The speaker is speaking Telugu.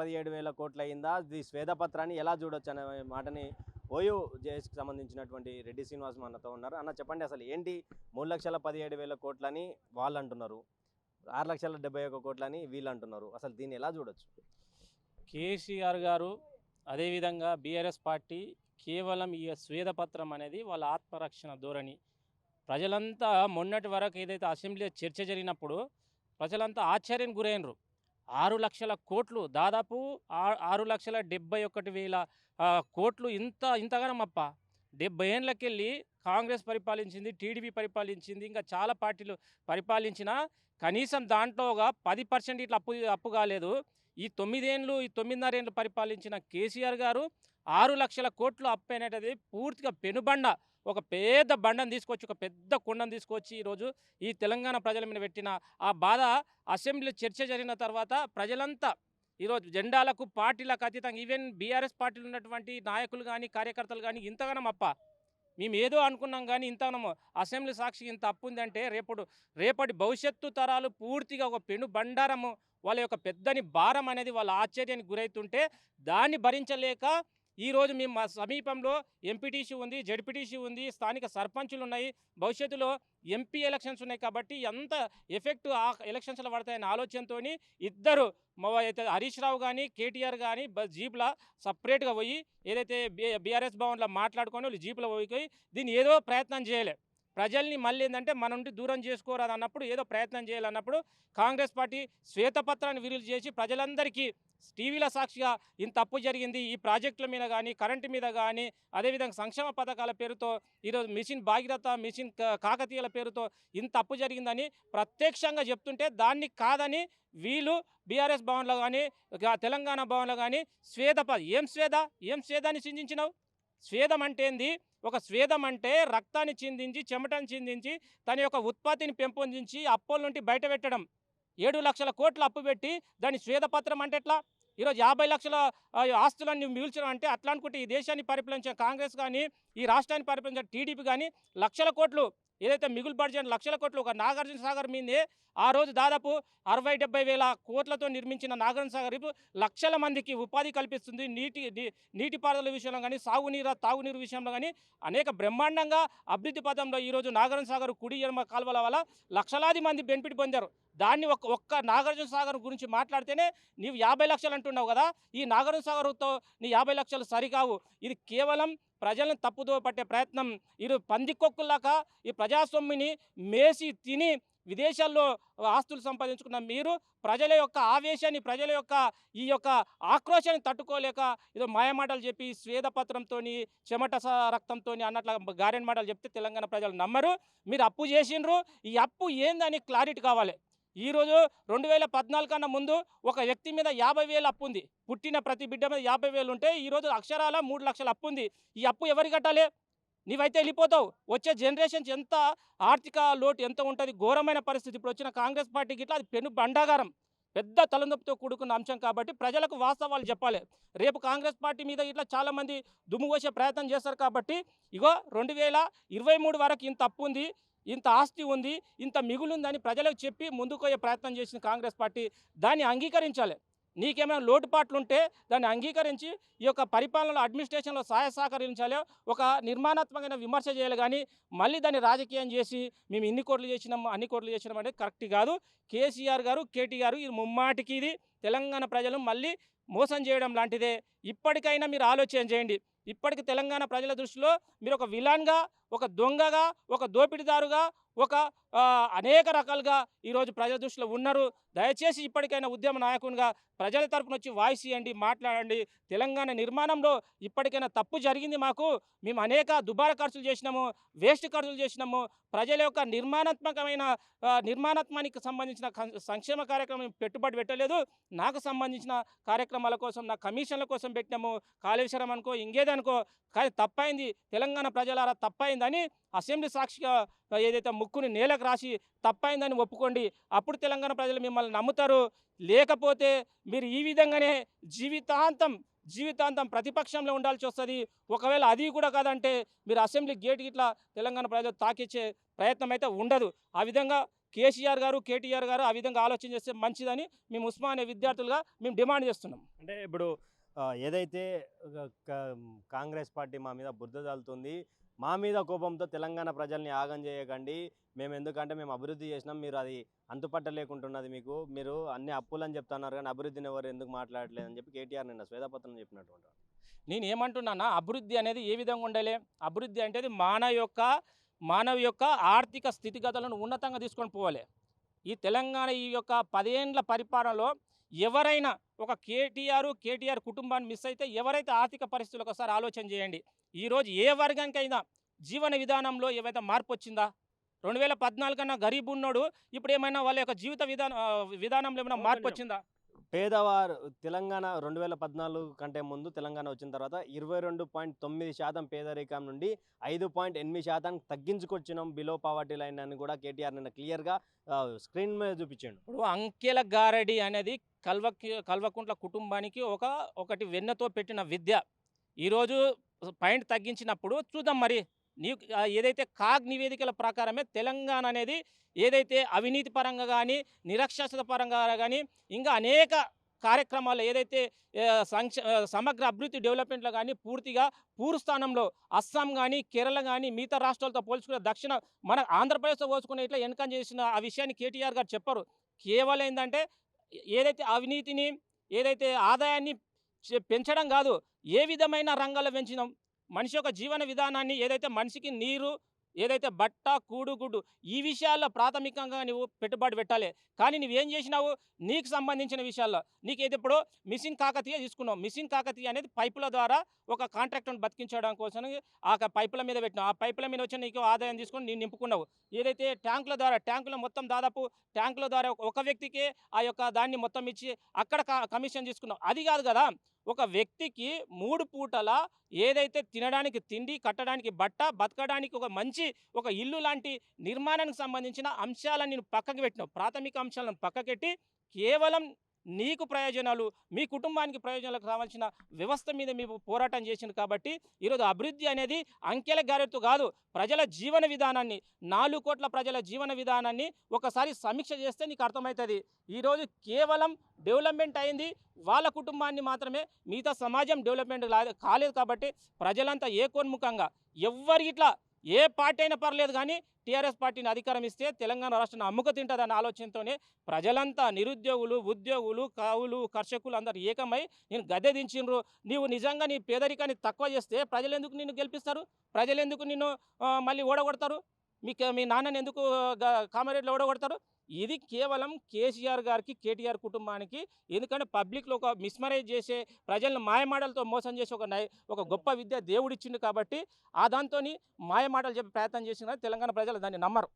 పదిహేడు వేల కోట్లు అయిందా ఇది శ్వేతపత్రాన్ని ఎలా చూడొచ్చు అనే మాటని ఓయూ జేఎస్కి సంబంధించినటువంటి రెడ్డి శ్రీనివాస్ మనతో ఉన్నారు. అన్న చెప్పండి అసలు ఏంటి మూడు లక్షల పదిహేడు వేల కోట్లని వాళ్ళు అంటున్నారు ఆరు లక్షల డెబ్బై ఒక కోట్లని వీళ్ళు అంటున్నారు అసలు దీన్ని ఎలా చూడొచ్చు? కేసీఆర్ గారు అదేవిధంగా బీఆర్ఎస్ పార్టీ కేవలం ఈ స్వేదపత్రం అనేది వాళ్ళ ఆత్మరక్షణ ధోరణి. ప్రజలంతా మొన్నటి వరకు ఏదైతే అసెంబ్లీ చర్చ జరిగినప్పుడు ప్రజలంతా ఆశ్చర్యం గురైనరు. ఆరు లక్షల కోట్లు దాదాపు ఆరు లక్షల డెబ్బై ఒకటి వేల కోట్లు ఇంత ఇంతగానం అప్ప డెబ్బై ఏళ్ళకెళ్ళి కాంగ్రెస్ పరిపాలించింది టీడీపీ పరిపాలించింది ఇంకా చాలా పార్టీలు పరిపాలించినా కనీసం దాంట్లోగా పది పర్సెంట్ ఇట్లా అప్పు అప్పు కాలేదు. ఈ తొమ్మిదేండ్లు ఈ తొమ్మిదిన్నరేండ్లు పరిపాలించిన కేసీఆర్ గారు ఆరు లక్షల కోట్లు అప్పు అనేటది పూర్తిగా పెనుబండ. ఒక పెద్ద బండను తీసుకొచ్చి ఒక పెద్ద కుండను తీసుకొచ్చి ఈరోజు ఈ తెలంగాణ ప్రజల మీద పెట్టిన ఆ బాధ అసెంబ్లీ చర్చ జరిగిన తర్వాత ప్రజలంతా ఈరోజు జెండాలకు పార్టీలకు అతీతంగా ఈవెన్ బీఆర్ఎస్ పార్టీలు ఉన్నటువంటి నాయకులు కానీ కార్యకర్తలు కానీ ఇంతగానం అప్ప. మేము ఏదో అనుకున్నాం కానీ ఇంతగానము అసెంబ్లీ సాక్షి ఇంత అప్పు ఉందంటే రేపటి రేపటి భవిష్యత్తు తరాలు పూర్తిగా ఒక పెను బండారము వాళ్ళ యొక్క పెద్దని భారం అనేది వాళ్ళ ఆశ్చర్యానికి గురవుతుంటే దాన్ని భరించలేక ఈరోజు మేము మా సమీపంలో ఎంపీటీసీ ఉంది జడ్పీటీసీ ఉంది స్థానిక సర్పంచులు ఉన్నాయి భవిష్యత్తులో ఎంపీ ఎలక్షన్స్ ఉన్నాయి కాబట్టి ఎంత ఎఫెక్ట్ ఆ ఎలక్షన్స్లో పడతాయనే ఆలోచనతో ఇద్దరు మా అయితే హరీష్ రావు కానీ కేటీఆర్ కానీ జీప్లా సపరేట్గా పోయి ఏదైతే బీఆర్ఎస్ భవన్లో మాట్లాడుకొని వాళ్ళు జీప్లో పోయి దీన్ని ఏదో ప్రయత్నం చేయలే. ప్రజల్ని మళ్ళీ ఏంటంటే మన నుండి దూరం చేసుకోరాదు అన్నప్పుడు ఏదో ప్రయత్నం చేయాలన్నప్పుడు కాంగ్రెస్ పార్టీ శ్వేతపత్రాన్ని విడుదల చేసి ప్రజలందరికీ టీవీల సాక్షిగా ఇంత తప్పు జరిగింది. ఈ ప్రాజెక్టుల మీద కానీ కరెంటు మీద కానీ అదేవిధంగా సంక్షేమ పథకాల పేరుతో ఈరోజు మిషన్ భాగీరథ మిషన్ కాకతీయుల పేరుతో ఇంత తప్పు జరిగిందని ప్రత్యక్షంగా చెప్తుంటే దాన్ని కాదని వీళ్ళు బీఆర్ఎస్ భవన్లో కానీ తెలంగాణ భవన్లో కానీ స్వేద ఏం స్వేద ఏం స్వేదాన్ని చిందించినావు స్వేదం అంటే ఏంది? ఒక స్వేదం అంటే రక్తాన్ని చిందించి చెమటను చిందించి తన యొక్క ఉత్పత్తిని పెంపొందించి అప్పుల నుండి బయట పెట్టడం. ఏడు లక్షల కోట్లు అప్పు పెట్టి దాని స్వేదపత్రం అంటే ఎట్లా? ఈరోజు యాభై లక్షల ఆస్తులన్నీ మిగిల్చడం అంటే అట్లా అనుకుంటే ఈ దేశాన్ని పరిపాలించిన కాంగ్రెస్ కానీ ఈ రాష్ట్రాన్ని పరిపాలించిన టీడీపీ కానీ లక్షల కోట్లు ఏదైతే మిగులు బడ్జెట్ లక్షల కోట్లు ఒక నాగార్జున సాగర్ మీదే ఆ రోజు దాదాపు అరవై డెబ్బై వేల కోట్లతో నిర్మించిన నాగార్జున సాగర్ ఇప్పుడు లక్షల మందికి ఉపాధి కల్పిస్తుంది. నీటి నీటిపారుదల విషయంలో కానీ సాగునీరు తాగునీరు విషయంలో కానీ అనేక బ్రహ్మాండంగా అభివృద్ధి పథంలో ఈరోజు నాగార్జున సాగర్ కుడి ఎడమ కాలువల వల్ల లక్షలాది మంది బెనిఫిట్ పొందారు. దాన్ని ఒక్క ఒక్క నాగార్జున సాగర్ గురించి మాట్లాడితేనే నీవు యాభై లక్షలు అంటున్నావు కదా ఈ నాగార్జున సాగర్తో నీ యాభై లక్షలు సరికావు. ఇది కేవలం ప్రజలను తప్పుదో పట్టే ప్రయత్నం. ఇది పందికొక్కులాగా ఈ ప్రజాస్వామ్యని మేసి తిని విదేశాల్లో ఆస్తులు సంపాదించుకున్న మీరు ప్రజల యొక్క ఆవేశాన్ని ప్రజల యొక్క ఈ యొక్క ఆక్రోశాన్ని తట్టుకోలేక ఏదో మాయమాటలు చెప్పి స్వేదపత్రంతో చెమట రక్తంతో అన్నట్ల గారెన్ మాటలు చెప్తే తెలంగాణ ప్రజలు నమ్మరు. మీరు అప్పు చేసిండ్రు. ఈ అప్పు ఏందని క్లారిటీ కావాలి. ఈరోజు రెండు వేల పద్నాలుగు కన్నా ముందు ఒక వ్యక్తి మీద యాభై వేలు అప్పు ఉంది. పుట్టిన ప్రతి బిడ్డ మీద యాభై వేలు ఉంటే ఈరోజు అక్షరాల మూడు లక్షల అప్పు ఉంది. ఈ అప్పు ఎవరు కట్టాలి? నీవైతే వెళ్ళిపోతావు. వచ్చే జనరేషన్స్ ఎంత ఆర్థిక లోటు ఎంత ఉంటుంది? ఘోరమైన పరిస్థితి. ఇప్పుడు వచ్చిన కాంగ్రెస్ పార్టీకి ఇట్లా అది పెను బండాగారం. పెద్ద తలనొప్పితో కూడుకున్న అంశం కాబట్టి ప్రజలకు వాస్తవాలు చెప్పాలి. రేపు కాంగ్రెస్ పార్టీ మీద ఇట్లా చాలామంది దుమ్ము పోసే ప్రయత్నం చేస్తారు కాబట్టి ఇగో రెండు వేల ఇరవై మూడు వరకు ఇంత అప్పు ఉంది. ఇంత ఆస్తి ఉంది ఇంత మిగులుందని ప్రజలకు చెప్పి ముందుకోయే ప్రయత్నం చేసిన కాంగ్రెస్ పార్టీ దాన్ని అంగీకరించాలి. నీకేమైనా లోటుపాట్లు ఉంటే దాన్ని అంగీకరించి ఈ యొక్క పరిపాలనలో అడ్మినిస్ట్రేషన్లో సహాయ సహకరించాలి ఒక నిర్మాణాత్మకమైన విమర్శ చేయాలి కానీ మళ్ళీ దాన్ని రాజకీయం చేసి మేము ఇన్ని కోట్లు చేసినాం అన్ని కోట్లు చేసినాం అనేది కరెక్ట్ కాదు. కేసీఆర్ గారు కేటీఆర్ ఇది ముమ్మాటికి ఇది. తెలంగాణ ప్రజలు మళ్ళీ మోసం చేయడం లాంటిదే. ఇప్పటికైనా మీరు ఆలోచన చేయండి. ఇప్పటికి తెలంగాణ ప్రజల దృష్టిలో మీరు ఒక విలాన్గా ఒక దొంగగా ఒక దోపిడిదారుగా ఒక అనేక రకాలుగా ఈరోజు ప్రజల దృష్టిలో ఉన్నారు. దయచేసి ఇప్పటికైనా ఉద్యమ నాయకునిగా ప్రజల తరపున వచ్చి వాయిస్ ఇవ్వండి మాట్లాడండి. తెలంగాణ నిర్మాణంలో ఇప్పటికైనా తప్పు జరిగింది మాకు. మేము అనేక దుబారా ఖర్చులు చేసినాము వేస్ట్ ఖర్చులు చేసినాము. ప్రజల యొక్క నిర్మాణాత్మకమైన నిర్మాణాత్మానికి సంబంధించిన సంక్షేమ కార్యక్రమం పెట్టుబడి పెట్టలేదు. నాకు సంబంధించిన కార్యక్రమాల కోసం నా కమిషన్ల కోసం పెట్టినాము. కాళేశ్వరం అనుకో ఇంకేదనుకో. కానీ తప్పైంది. తెలంగాణ ప్రజలారా తప్పైందని అసెంబ్లీ సాక్షిగా ఏదైతే ముక్కుని నేలకు రాసి తప్పైందని ఒప్పుకోండి అప్పుడు తెలంగాణ ప్రజలు మిమ్మల్ని నమ్ముతారు. లేకపోతే మీరు ఈ విధంగానే జీవితాంతం జీవితాంతం ప్రతిపక్షంలో ఉండాల్సి వస్తుంది. ఒకవేళ అది కూడా కాదంటే మీరు అసెంబ్లీ గేట్ ఇట్లా తెలంగాణ ప్రజలు తాకిచ్చే ప్రయత్నం అయితే ఉండదు. ఆ విధంగా కేసీఆర్ గారు కేటీఆర్ గారు ఆ విధంగా ఆలోచన చేస్తే మంచిదని మేము ఉస్మానియా విద్యార్థులుగా మేము డిమాండ్ చేస్తున్నాం. అంటే ఇప్పుడు ఏదైతే కాంగ్రెస్ పార్టీ మా మీద బుద్ధ చల్లుతుంది మా మీద కోపంతో తెలంగాణ ప్రజల్ని ఆగం చేయకండి. మేము ఎందుకంటే మేము అభివృద్ధి చేసినాం. మీరు అది అంతుపట్టలేకుంటున్నది మీకు. మీరు అన్ని అప్పులని చెప్తున్నారు కానీ అభివృద్ధిని ఎవరు ఎందుకు మాట్లాడలేదు అని చెప్పి కేటీఆర్ నిన్న శ్వేతపత్రం చెప్పినటువంటి నేను ఏమంటున్నానా? అభివృద్ధి అనేది ఏ విధంగా ఉండాలి? అభివృద్ధి అంటే అది మానవ యొక్క మానవ యొక్క ఆర్థిక స్థితిగతులను ఉన్నతంగా తీసుకొని పోవాలి. ఈ తెలంగాణ ఈ యొక్క పదేండ్ల పరిపాలనలో ఎవరైనా ఒక కేటీఆర్ కేటీఆర్ కుటుంబాన్ని మిస్ అయితే ఎవరైతే ఆర్థిక పరిస్థితులు ఒకసారి ఆలోచన చేయండి ఈరోజు ఏ వర్గానికైనా జీవన విధానంలో ఏవైతే మార్పు వచ్చిందా? రెండు వేల పద్నాలుగు కన్నా గరీబ్ ఉన్నాడు ఇప్పుడు ఏమైనా వాళ్ళ యొక్క జీవిత విధాన విధానంలో ఏమైనా మార్పు వచ్చిందా? పేదవారు తెలంగాణ రెండు వేల పద్నాలుగు కంటే ముందు తెలంగాణ వచ్చిన తర్వాత ఇరవై రెండు పాయింట్ తొమ్మిది శాతం పేదరికం నుండి ఐదు పాయింట్ ఎనిమిది శాతం తగ్గించుకొచ్చినాం బిలో పావర్టీ లైన్ అని కూడా కేటీఆర్ నిన్న క్లియర్గా స్క్రీన్ మీద చూపించాడు. ఇప్పుడు అంకెల గారడి అనేది కల్వ కల్వకుంట్ల కుటుంబానికి ఒక ఒకటి వెన్నతో పెట్టిన విద్య. ఈరోజు పాయింట్ తగ్గించినప్పుడు చూద్దాం మరి. నీ ఏదైతే కాగ్ నివేదికల ప్రకారమే తెలంగాణ అనేది ఏదైతే అవినీతి పరంగా కానీ నిరక్షరత పరంగా కానీ ఇంకా అనేక కార్యక్రమాలు ఏదైతే సంక్ష సమగ్ర అభివృద్ధి డెవలప్మెంట్లో కానీ పూర్తిగా పూర్వస్థానంలో అస్సాం కానీ కేరళ కానీ మిగతా రాష్ట్రాలతో పోల్చుకునే దక్షిణ మన ఆంధ్రప్రదేశ్తో పోల్చుకునే ఇట్లా వెనకం చేసిన ఆ విషయాన్ని కేటీఆర్ గారు చెప్పరు. కేవలం ఏంటంటే ఏదైతే అవినీతిని ఏదైతే ఆదాయాన్ని పెంచడం కాదు ఏ విధమైన రంగాల్లో పెంచినాం? మనిషి యొక్క జీవన విధానాన్ని ఏదైతే మనిషికి నీరు ఏదైతే బట్ట కూడు గుడ్డు ఈ విషయాల్లో ప్రాథమికంగా నువ్వు పెట్టుబడి పెట్టాలి. కానీ నువ్వేం చేసినావు? నీకు సంబంధించిన విషయాల్లో. నీకు ఏది ఇప్పుడు మిషన్ కాకతీయ తీసుకున్నావు. మిషన్ కాకతీయ అనేది పైపుల ద్వారా ఒక కాంట్రాక్టర్ని బతికించడం కోసం ఆ పైపుల మీద పెట్టినావు. ఆ పైపుల మీద వచ్చి నీకు ఆదాయం తీసుకొని నేను నింపుకున్నావు. ఏదైతే ట్యాంకుల ద్వారా ట్యాంకుల మొత్తం దాదాపు ట్యాంకుల ద్వారా ఒక- ఒక వ్యక్తికి ఆ యొక్క దాన్ని మొత్తం ఇచ్చి అక్కడ క- కమిషన్ తీసుకున్నావు. అది కాదు కదా! ఒక వ్యక్తికి మూడు పూటల ఏదైతే తినడానికి తిండి కట్టడానికి బట్ట బతకడానికి ఒక మంచి ఒక ఇల్లు లాంటి నిర్మాణానికి సంబంధించిన అంశాలను నేను పక్కకు పెట్టినావు ప్రాథమిక అంశాలను పక్కకెట్టి కేవలం నీకు ప్రయోజనాలు మీ కుటుంబానికి ప్రయోజనాలకు రావాల్సిన వ్యవస్థ మీద మీకు పోరాటం చేసింది కాబట్టి ఈరోజు అభివృద్ధి అనేది అంకెల గారెత్తు కాదు. ప్రజల జీవన విధానాన్ని నాలుగు కోట్ల ప్రజల జీవన విధానాన్ని ఒకసారి సమీక్ష చేస్తే నీకు అర్థమవుతుంది. ఈరోజు కేవలం డెవలప్మెంట్ అయింది వాళ్ళ కుటుంబాన్ని మాత్రమే మిగతా సమాజం డెవలప్మెంట్ కాలేదు కాబట్టి ప్రజలంతా ఏకోన్ముఖంగా ఎవ్వరి ఇట్లా ఏ పార్టీ అయినా పర్లేదు కానీ టీఆర్ఎస్ పార్టీని అధికారం ఇస్తే తెలంగాణ రాష్ట్రాన్ని అమ్ముక తింటుందన్న ఆలోచనతోనే ప్రజలంతా నిరుద్యోగులు ఉద్యోగులు కావులు కర్షకులు అందరు ఏకమై నేను గద్దె దించిండ్రు. నీవు నిజంగా నీ పేదరికాన్ని తక్కువ చేస్తే ప్రజలు ఎందుకు నిన్ను గెలిపిస్తారు? ప్రజలు ఎందుకు నిన్ను మళ్ళీ ఓడగొడతారు? మీకు మీ నాన్నని ఎందుకు కామారెడ్డిలో ఓడగొడతారు? ఇది కేవలం కేసీఆర్ గారికి కేటీఆర్ కుటుంబానికి ఎందుకంటే పబ్లిక్లో ఒక మిస్మరైజ్ చేసే ప్రజలను మాయమాటలతో మోసం చేసే ఒక నై ఒక గొప్ప విద్య దేవుడిచ్చిండు కాబట్టి ఆ దాంతో మాయమాటలు చెప్పే ప్రయత్నం చేసిన తెలంగాణ ప్రజలు దాన్ని నమ్మరు.